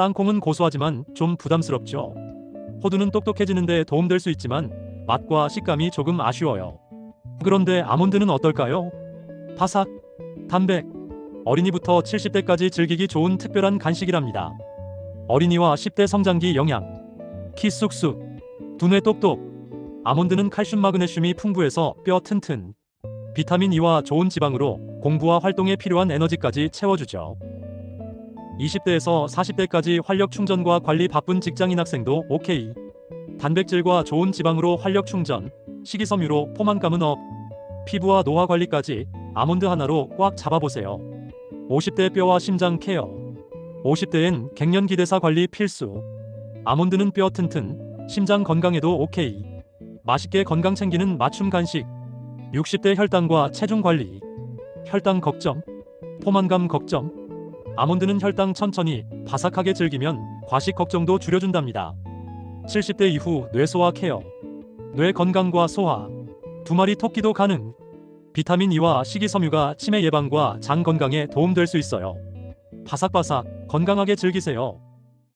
땅콩은 고소하지만 좀 부담스럽죠. 호두는 똑똑해지는데 도움될 수 있지만 맛과 식감이 조금 아쉬워요. 그런데 아몬드는 어떨까요? 바삭, 담백, 어린이부터 70대까지 즐기기 좋은 특별한 간식이랍니다. 어린이와 10대 성장기 영양, 키 쑥쑥, 두뇌 똑똑, 아몬드는 칼슘 마그네슘이 풍부해서 뼈 튼튼, 비타민 E와 좋은 지방으로 공부와 활동에 필요한 에너지까지 채워주죠. 20대에서 40대까지 활력 충전과 관리 바쁜 직장인 학생도 오케이. 단백질과 좋은 지방으로 활력 충전, 식이섬유로 포만감은 업, 피부와 노화 관리까지 아몬드 하나로 꽉 잡아보세요. 50대 뼈와 심장 케어. 50대엔 갱년기 대사 관리 필수. 아몬드는 뼈 튼튼, 심장 건강에도 오케이. 맛있게 건강 챙기는 맞춤 간식. 60대 혈당과 체중 관리. 혈당 걱정, 포만감 걱정. 아몬드는 혈당 천천히 바삭하게 즐기면 과식 걱정도 줄여준답니다. 70대 이후 뇌소화 케어. 뇌 건강과 소화. 두 마리 토끼도 가능. 비타민 E와 식이섬유가 치매 예방과 장 건강에 도움될 수 있어요. 바삭바삭 건강하게 즐기세요.